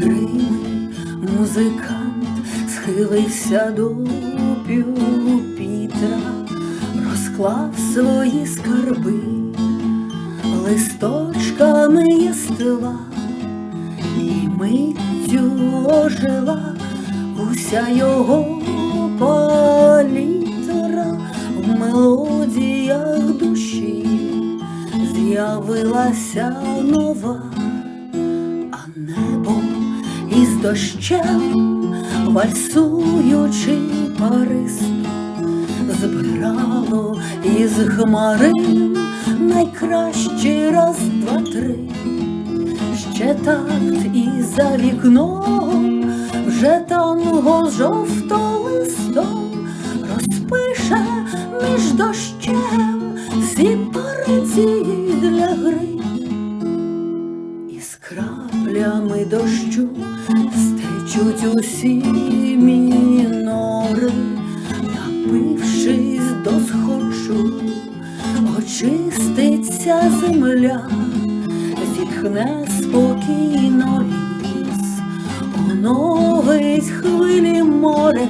Незримий музикант схилився до пюпітра, розклав свої скарби листочками єстила, і миттю ожила уся його палітра. В мелодіях душі з'явилася нова, із дощем, вальсуючи паристо, збирало із хмарин найкращі раз, два, три. Ще такт і за вікном, вже танго жовтолистом розпише між дощем всі париції для гри. З краплями дощу стечуть усі мінори, напившись до схочу, очиститься земля, зітхне спокійно ліс, оновить хвилі море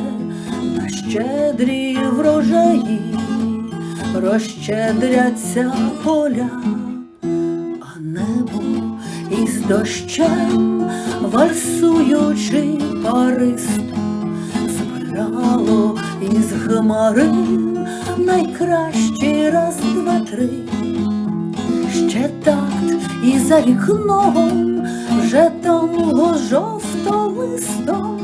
на щедрі врожаї, розщедряться поля із дощем, вальсуючи паристо, збирало із хмарин найкращі раз, два, три. Ще такт і за вікном вже танго жовтолистом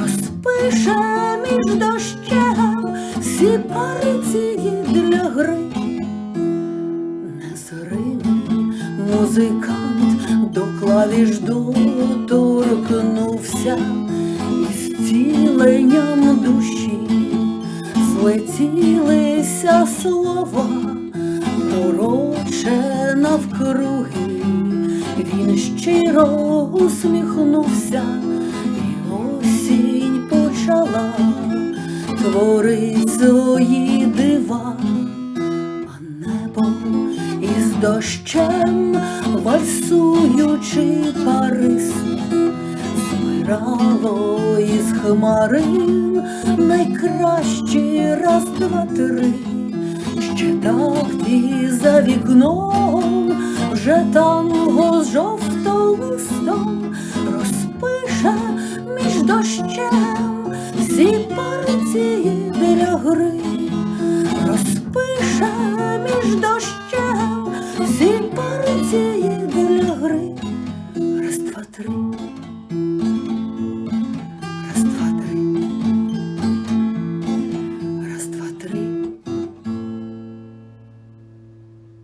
розпише між дощем всі париції для гри. Незримий музикант до клавіш доторкнувся і зціленням душі. Злетілися слова, пророче навкруги, він щиро усміхнувся, і осінь почала творить свої дива. А небо із дощем, вальсуючи паристо, збирало із хмарин найкращі раз, два, три. Ще такт і за вікном вже танго з жовтолистом розпише між дощем